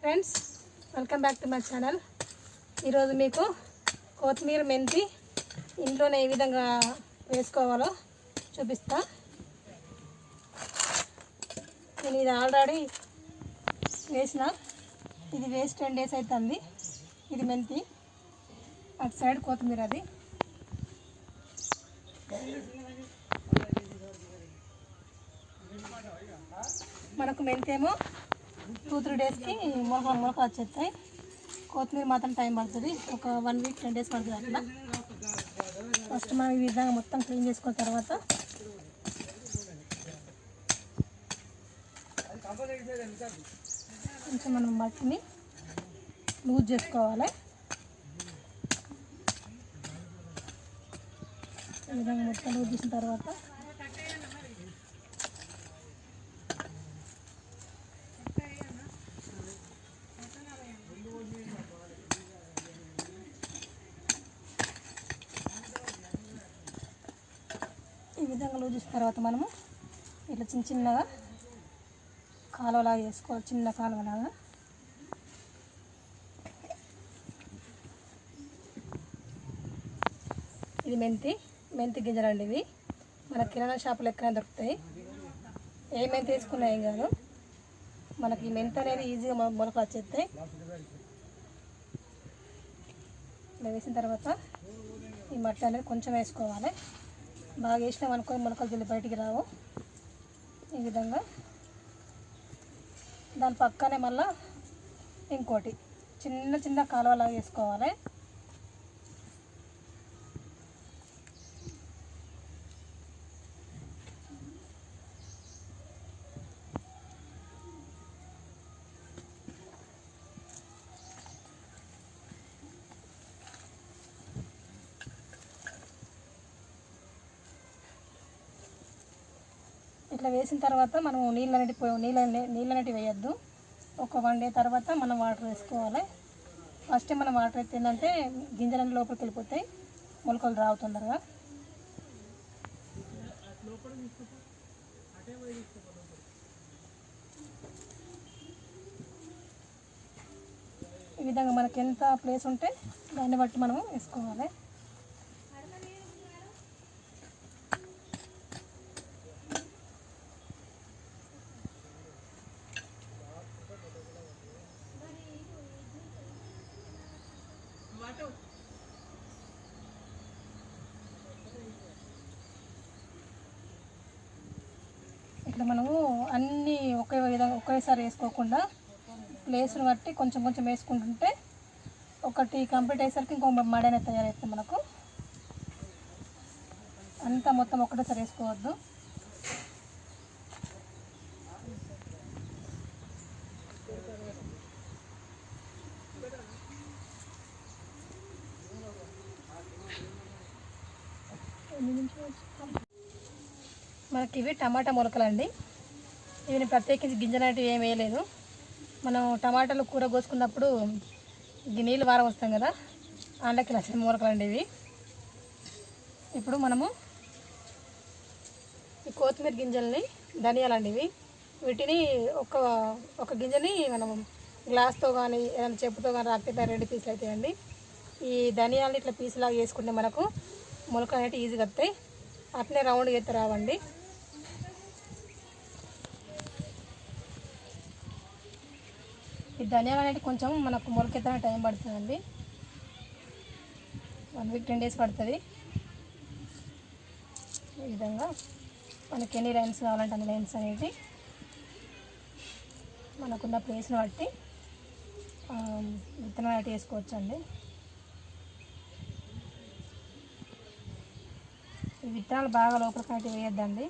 Friends welcome back to my channel ఈరోజు మీకు కొత్తిమీర మెంతి ఇంట్లోనే ఏ విధంగా వేసుకోవాలో చూపిస్తా. నేను ఇది ఆల్రెడీ వేసిన. ఇది వేసి టెన్ డేస్ అవుతుంది ఇది మెంతి. అటు సైడ్ కొత్తిమీర అది. మనకు మెంతేమో టూ త్రీ డేస్కి మొలక మొలక వచ్చేస్తాయి. కొత్తిమీర మాత్రం టైం పడుతుంది. ఒక వన్ వీక్ టెన్ డేస్ పడుతుంది అట్లా. ఫస్ట్ మనం ఈ విధంగా మొత్తం క్లీన్ చేసుకున్న తర్వాత కొంచెం మనం మట్టిని లూజ్ చేసుకోవాలి. ఈ విధంగా మొత్తం లూజ్ చేసిన తర్వాత విధంగా లూజ్ చేసిన తర్వాత మనము ఇట్లా చిన్న చిన్నగా కాలువలాగా చేసుకోవాలి చిన్న కాలువలాగా. ఇది మెంతి మెంతి గింజలండి ఇవి. మన కిరాణా షాపులు ఎక్కడైనా దొరుకుతాయి. ఏ మెంతి వేసుకున్నా ఏం కాదు. మనకి ఈ మెంతి అనేది ఈజీగా మొలకలు వచ్చేస్తాయి. వేసిన తర్వాత ఈ మట్టి అనేది కొంచెం వేసుకోవాలి. బాగా వేసినాం అనుకొని మొలకలు జల్లి బయటికి రావు. ఈ విధంగా. దాని పక్కనే మళ్ళా ఇంకోటి. చిన్న చిన్న కాలువలాగా వేసుకోవాలి. ఇట్లా వేసిన తర్వాత మనం నీళ్ళు అనేటి పోయి నీళ్ళు నీళ్ళు అనేటివి వేయద్దు. ఒక వన్ డే తర్వాత మనం వాటర్ వేసుకోవాలి. ఫస్ట్ మనం వాటర్ అయితే ఏంటంటే గింజలన్నీ లోపలికి వెళ్ళిపోతాయి. మొలకలు రావు తొందరగా. ఈ విధంగా మనకి ఎంత ప్లేస్ ఉంటే దాన్ని బట్టి మనము వేసుకోవాలి. ఇట్లా మనము అన్నీ ఒకే విధంగా ఒకేసారి వేసుకోకుండా ప్లేస్ని బట్టి కొంచెం కొంచెం వేసుకుంటుంటే ఒకటి కంప్లీట్ అయ్యేసరికి ఇంకో మడనే తయారవుతుంది మనకు. అంతా మొత్తం ఒకటేసారి వేసుకోవద్దు. మనకి ఇవి టమాటా మొలకలండి. ఇవి నేను ప్రత్యేకించి గింజలాంటివి ఏం వేయలేదు. మనం టమాటాలు కూర కోసుకున్నప్పుడు నీళ్ళు వారం వస్తాం కదా అందులోకి నచ్చిన మొలకలండి ఇవి. ఇప్పుడు మనము ఈ కొత్తిమీర గింజల్ని ధనియాలండి ఇవి. వీటిని ఒక ఒక గింజని మనం గ్లాస్తో కానీ ఏదైనా చెప్పుతో కానీ రాకపోతే రెండు పీసులు అవుతాయండి ఈ ధనియాలని ఇట్లా పీసులాగా వేసుకుంటే మనకు మొలక అనేవి ఈజీగా వస్తాయి. అట్లే రౌండ్ చేస్తే రావండి. ఈ ధనియాలు అనేవి కొంచెం మనకు మొలకెత్తనే టైం పడుతుందండి. వన్ వీక్ టెన్ డేస్ పడుతుంది. ఈ విధంగా మనకి ఎన్ని లైన్స్ కావాలంటే అన్ని లైన్స్ అనేది మనకున్న ప్లేస్ని బట్టి విత్తనాలు విత్తనం అనేవి వేసుకోవచ్చు అండి ఈ విత్తనాలు బాగా లోపలికి అయితే వేయొద్దండి.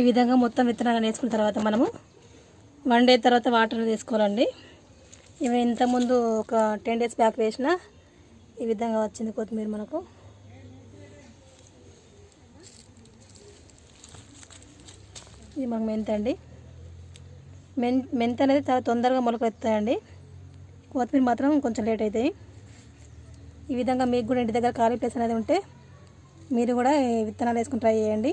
ఈ విధంగా మొత్తం విత్తనాలు వేసుకున్న తర్వాత మనము వన్ డే తర్వాత వాటర్ తీసుకోవాలండి. ఇవి ఇంతకుముందు ఒక టెన్ డేస్ బ్యాక్ వేసిన ఈ విధంగా వచ్చింది కొత్తిమీర మనకు. ఇది మాకు మెంత అండి. మెన్ మెంత అనేది చాలా తొందరగా మొలకెత్తాయండి. కొత్తిమీర మాత్రం కొంచెం లేట్ అవుతాయి ఈ విధంగా మీకు కూడా ఇంటి దగ్గర ఖాళీ ప్లేస్ అనేది ఉంటే మీరు కూడా విత్తనాలు వేసుకుని ట్రై చేయండి.